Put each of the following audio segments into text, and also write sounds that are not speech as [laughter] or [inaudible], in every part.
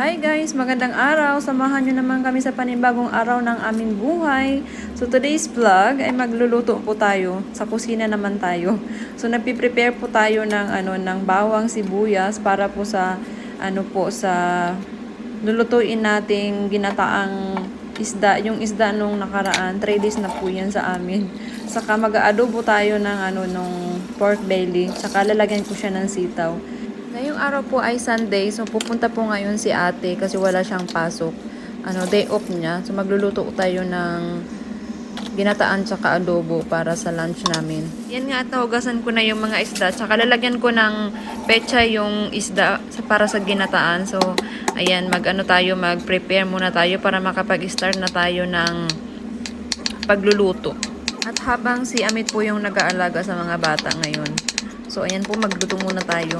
Hi guys, magandang araw. Samahan nyo naman kami sa panibagong araw ng aming buhay. So today's vlog ay magluluto po tayo. Sa kusina naman tayo. So nagpi-prepare po tayo ng ano ng bawang sibuyas para po sa ano po sa lulutuin nating ginataang isda. Yung isda nung nakaraan, 3 days na po yan sa amin. Saka mag-aadobo tayo ng ano nung pork belly. Saka lalagyan ko siya ng sitaw. Ngayong araw po ay Sunday, so pupunta po ngayon si ate kasi wala siyang pasok. Ano, day off niya. So magluluto tayo ng ginataan tsaka adobo para sa lunch namin. Yan nga at nahugasan ko na yung mga isda. Tsaka lalagyan ko ng pecha yung isda sa, para sa ginataan. So, ayan, mag ano tayo, mag-prepare muna tayo para makapag-start na tayo ng pagluluto. At habang si Amit po yung nag-aalaga sa mga bata ngayon. So, ayan po, magluto muna tayo.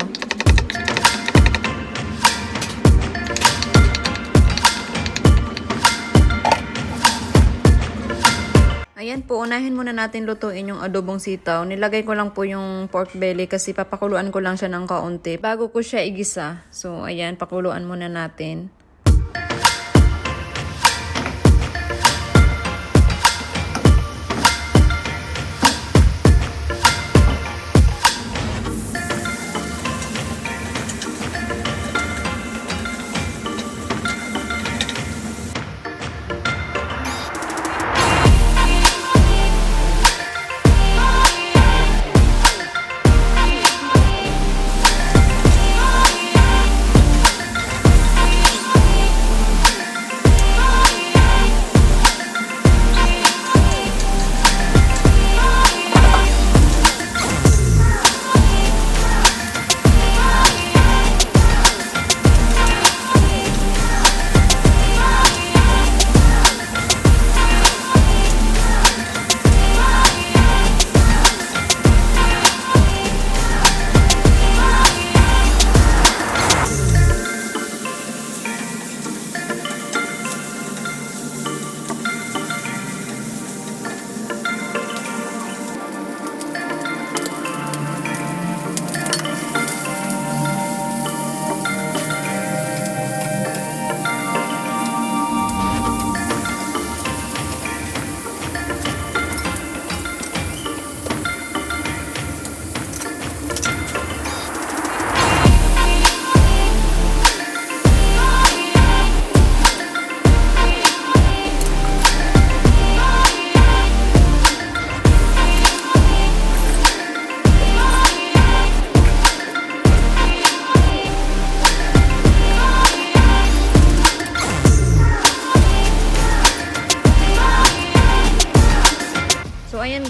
Ayan po, unahin muna natin lutuin yung adobong sitaw. Nilagay ko lang po yung pork belly kasi papakuluan ko lang siya ng kaunti bago ko siya igisa. So, ayan, pakuluan muna natin.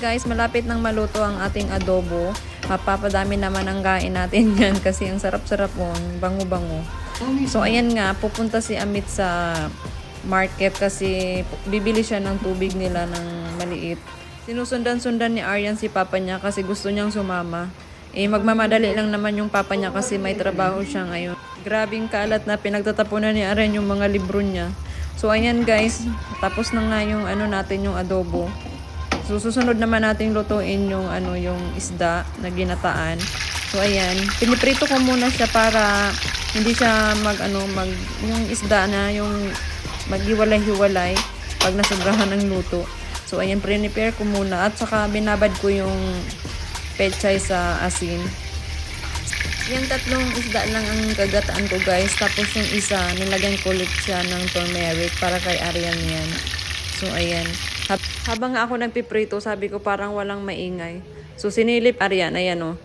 Guys, malapit nang maluto ang ating adobo. Mapapadami naman ang kain natin [laughs] yan kasi ang sarap-sarap mo, ang bango-bango. So ayan nga, pupunta si Amit sa market kasi bibili siya ng tubig nila ng maliit. Sinusundan-sundan ni Aryan si papa niya kasi gusto niyang sumama. Eh magmamadali lang naman yung papa niya kasi may trabaho siya ngayon. Grabing kalat na pinagtatapunan ni Aryan yung mga libro niya. So ayan guys, tapos na nga yung ano natin yung adobo. So, susunod naman natin lutuin yung ano yung isda na ginataan. So, ayan. Piniprito ko muna siya para hindi siya mag ano mag yung isda na yung maghiwalay-hiwalay pag nasobrahan ng luto. So, ayan, prepare ko muna at saka binabad ko yung pechay sa asin. Yung tatlong isda lang ang kagataan ko guys. Tapos yung isa, nilagyan ko ulit siya ng turmeric para kay Arian yan. So, ayan. Hab- habang ako nagpiprito, sabi ko parang walang maingay. So, sinilip Arian, ayan o.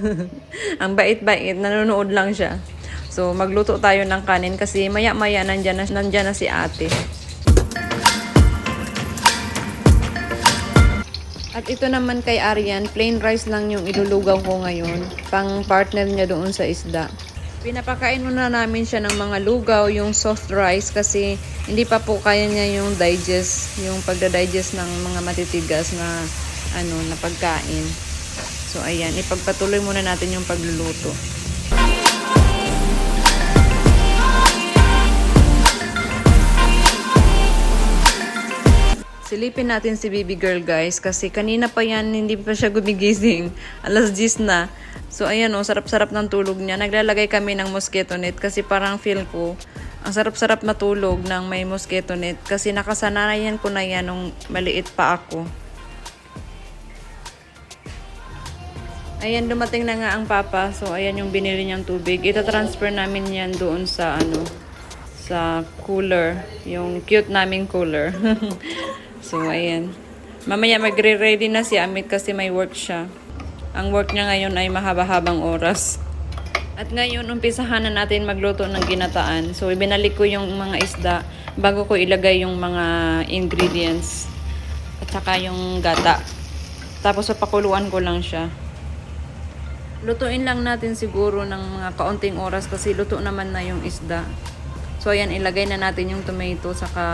[laughs] ang bait-bait, nanonood lang siya. So, magluto tayo ng kanin kasi maya-maya nandyan na, nandyan na si ate. At ito naman kay Arian, plain rice lang yung ilulugaw ko ngayon. Pang partner niya doon sa isda. Pinapakain muna namin siya ng mga lugaw, yung soft rice kasi hindi pa po kaya niya yung digest, yung pagda-digest ng mga matitigas na ano na pagkain. So ayan, ipagpatuloy muna natin yung pagluluto. Silipin natin si baby girl guys kasi kanina pa yan hindi pa siya gumigising. [laughs] Alas 10 na. So ayan oh, sarap-sarap ng tulog niya. Naglalagay kami ng mosquito net kasi parang feel ko Ang sarap-sarap matulog ng may mosquito net kasi nakasanayan ko na yan nung maliit pa ako. Ayan, dumating na nga ang papa. So, ayan yung binili niyang tubig. Ita-transfer namin yan doon sa ano, sa cooler. Yung cute naming cooler. [laughs] so, ayan. Mamaya magre-ready na si Amit kasi may work siya. Ang work niya ngayon ay mahaba-habang oras. At ngayon, umpisahan na natin magluto ng ginataan. So, ibinalik ko yung mga isda bago ko ilagay yung mga ingredients. At saka yung gata. Tapos, papakuluan ko lang siya. Lutuin lang natin siguro ng mga kaunting oras kasi luto naman na yung isda. So, ayan, ilagay na natin yung tomato, saka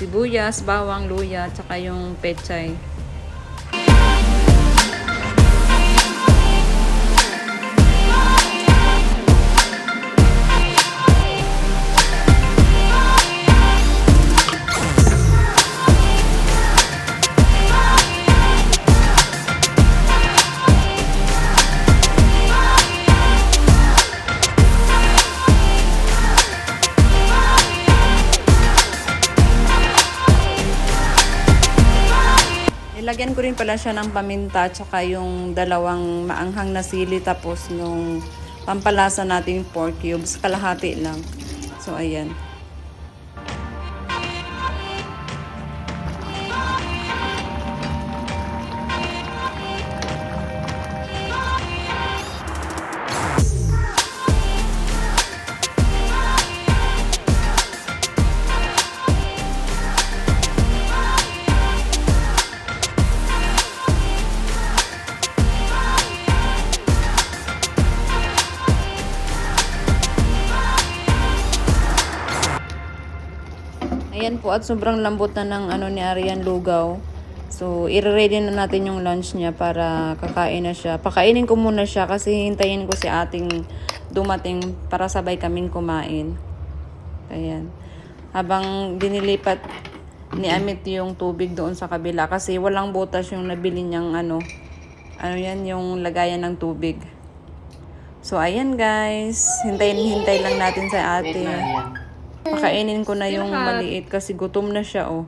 sibuyas, bawang, luya, saka yung pechay. Nilagyan ko rin pala siya ng paminta tsaka yung dalawang maanghang na sili tapos nung pampalasa nating pork cubes, kalahati lang. So, ayan. Ayan po at sobrang lambot na ng ano ni Arian Lugaw. So, i-ready na natin yung lunch niya para kakain na siya. Pakainin ko muna siya kasi hintayin ko si ating dumating para sabay kaming kumain. Ayan. Habang dinilipat ni Amit yung tubig doon sa kabila kasi walang butas yung nabili niyang ano, ano yan, yung lagayan ng tubig. So, ayan guys. Hintayin, hintay lang natin sa ate. Pakainin ko na yung maliit kasi gutom na siya, oh.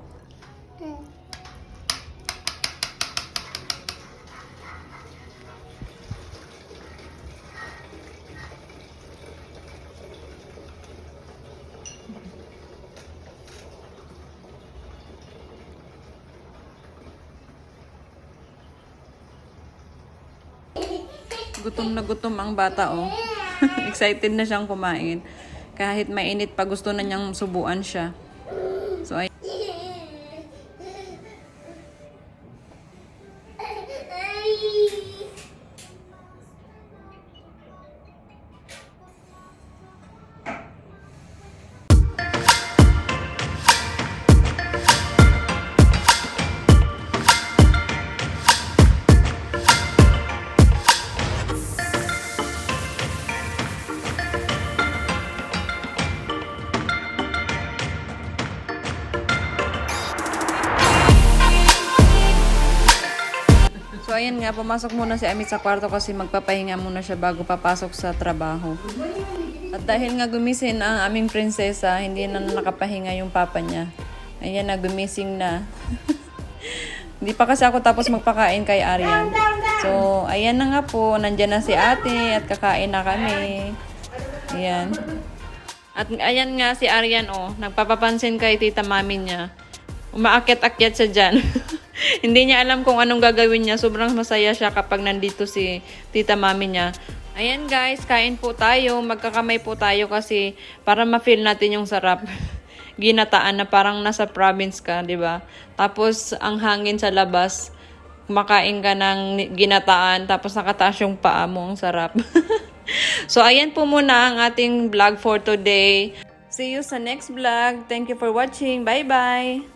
Gutom na gutom ang bata, oh. [laughs] Excited na siyang kumain. Kahit mainit pa, gusto na niyang subuan siya. Nga, pumasok muna si Amit sa kwarto kasi magpapahinga muna siya bago papasok sa trabaho. At dahil nga gumising ang aming prinsesa, hindi na nakapahinga yung papa niya. Ayan na, gumising na. [laughs] Hindi pa kasi ako tapos magpakain kay Arian. So, ayan na nga po, nandyan na si ate at kakain na kami. Ayan. At ayan nga si Arian, oh, nagpapapansin kay tita mami niya. Umaakyat-akyat siya dyan. [laughs] [laughs] Hindi niya alam kung anong gagawin niya. Sobrang masaya siya kapag nandito si tita mami niya. Ayan guys, kain po tayo. Magkakamay po tayo kasi para ma-feel natin yung sarap. [laughs] Ginataan na parang nasa province ka, di ba? Tapos ang hangin sa labas, kumakain ka ng ginataan, tapos nakataas yung paa mo. Ang sarap. [laughs] so ayan po muna ang ating vlog for today. See you sa next vlog. Thank you for watching. Bye-bye!